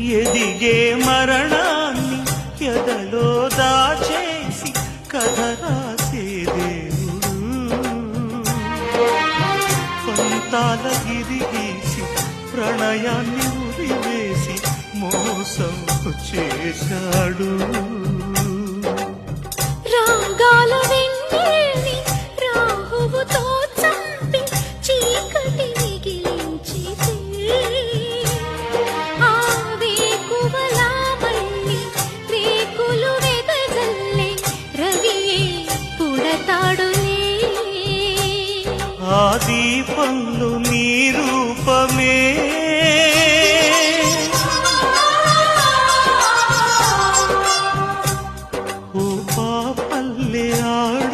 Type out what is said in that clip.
ఎదిగే మరణాన్ని ఎదలో దాచేసి కథ రాసే దేవుడు. పంతాల గిరి గీసి ప్రణయాన్ని ఉరివేసి మోసం చేశాడు. ఆ దీపంలో నీ రూపమే. ఓ పాపల్లే ఆడు